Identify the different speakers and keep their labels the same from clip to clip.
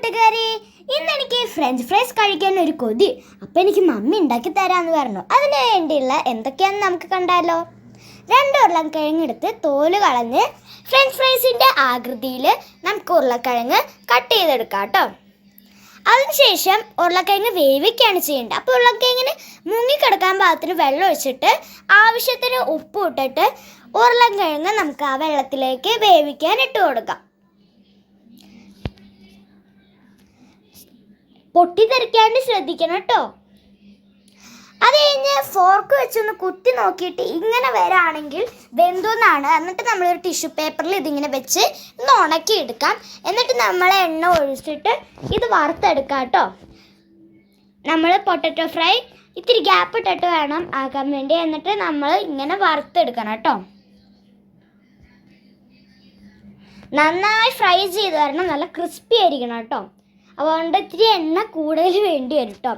Speaker 1: കൂട്ടുകാരെ ഇന്ന് എനിക്ക് ഫ്രഞ്ച് ഫ്രൈസ് കഴിക്കാൻ ഒരു കൊതി. അപ്പം എനിക്ക് മമ്മി ഉണ്ടാക്കി തരാമെന്ന് പറഞ്ഞു. അതിന് വേണ്ടിയുള്ള എന്തൊക്കെയാണെന്ന് നമുക്ക് കണ്ടാലോ? രണ്ട് ഉരുളക്കിഴങ്ങ് എടുത്ത് തോൽ കളഞ്ഞ് ഫ്രഞ്ച് ഫ്രൈസിന്റെ ആകൃതിയിൽ നമുക്ക് ഉരുളക്കിഴങ്ങ് കട്ട് ചെയ്തെടുക്കാം കേട്ടോ. അതിനുശേഷം ഉരുളക്കിഴങ്ങ് വേവിക്കുകയാണ് ചെയ്യേണ്ടത്. അപ്പോൾ ഉരുളക്കിഴങ്ങിന് മുങ്ങിക്കിടക്കാൻ പാകത്തിന് വെള്ളം ഒഴിച്ചിട്ട് ആവശ്യത്തിന് ഉപ്പ് ഇട്ടിട്ട് ഉരുളക്കിഴങ്ങ് നമുക്ക് ആ വെള്ളത്തിലേക്ക് വേവിക്കാൻ ഇട്ട് കൊടുക്കാം. പൊട്ടിത്തെറിക്കാണ്ട് ശ്രദ്ധിക്കണം കേട്ടോ. അത് കഴിഞ്ഞ് ഫോർക്ക് വെച്ചൊന്ന് കുത്തി നോക്കിയിട്ട് ഇങ്ങനെ വരാണെങ്കിൽ വെന്തുന്നാണ്. എന്നിട്ട് നമ്മൾ ഒരു ടിഷ്യൂ പേപ്പറിൽ ഇതിങ്ങനെ വെച്ച് ഒന്ന് ഉണക്കി എടുക്കാം എന്നിട്ട് നമ്മൾ എണ്ണ ഒഴിച്ചിട്ട് ഇത് വറുത്തെടുക്കാം കേട്ടോ. നമ്മൾ പൊട്ടറ്റോ ഫ്രൈ ഇത്തിരി ഗ്യാപ്പ് ഇട്ടിട്ട് വേണം ആക്കാൻ വേണ്ടി. എന്നിട്ട് നമ്മൾ ഇങ്ങനെ വറുത്തെടുക്കണം കേട്ടോ. നന്നായി ഫ്രൈ ചെയ്ത് വരണം. നല്ല ക്രിസ്പി ആയിരിക്കണം കേട്ടോ. അതുകൊണ്ട് ഇത്തിരി എണ്ണ കൂടുതൽ വേണ്ടി വരും കേട്ടോ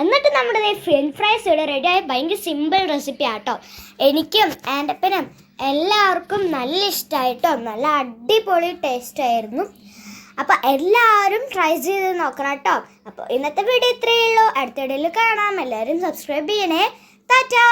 Speaker 1: എന്നിട്ട് നമ്മുടെ ഫ്രഞ്ച് ഫ്രൈസ് ഇവിടെ റെഡിയായി ഭയങ്കര സിമ്പിൾ റെസിപ്പി ആട്ടോ എനിക്കും എന്റെ അപ്പനും എല്ലാവർക്കും നല്ല ഇഷ്ടമായിട്ടോ നല്ല അടിപൊളി ടേസ്റ്റ് ആയിരുന്നു. അപ്പോൾ എല്ലാവരും ട്രൈ ചെയ്ത് നോക്കണം കേട്ടോ അപ്പോൾ ഇന്നത്തെ വീഡിയോ ഇത്രയേ ഉള്ളൂ. അടുത്ത വീഡിയോയിൽ കാണാം. എല്ലാവരും സബ്സ്ക്രൈബ് ചെയ്യണേ. ടാറ്റാ!